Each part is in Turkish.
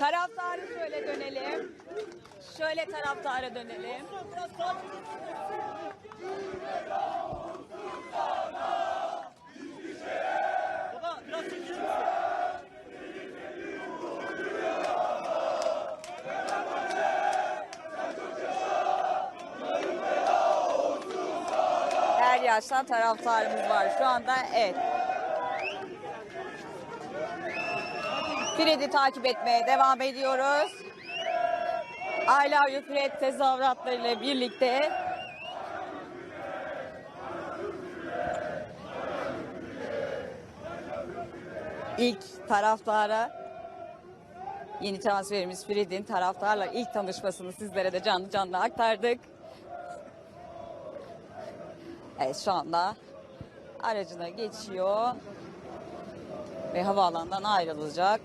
Taraftarı şöyle dönelim. Şöyle taraftara dönelim. Her yaştan taraftarımız var şu anda. Evet. Fred'i takip etmeye devam ediyoruz. I love you Fred tezahüratlarıyla birlikte ilk taraftara yeni transferimiz Fred'in taraftarla ilk tanışmasını sizlere de canlı canlı aktardık. Evet şu anda aracına geçiyor ve havaalanından ayrılacak.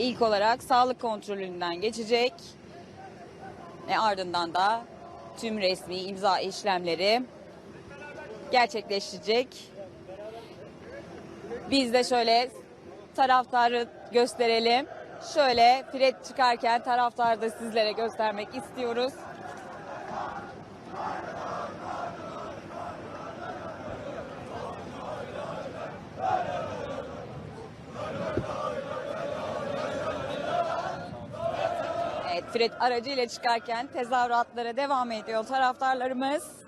İlk olarak sağlık kontrolünden geçecek ve ardından da tüm resmi imza işlemleri gerçekleşecek. Biz de şöyle taraftarı gösterelim. Şöyle Fred çıkarken taraftarı da sizlere göstermek istiyoruz. Evet Fred aracıyla çıkarken tezahüratlara devam ediyor taraftarlarımız.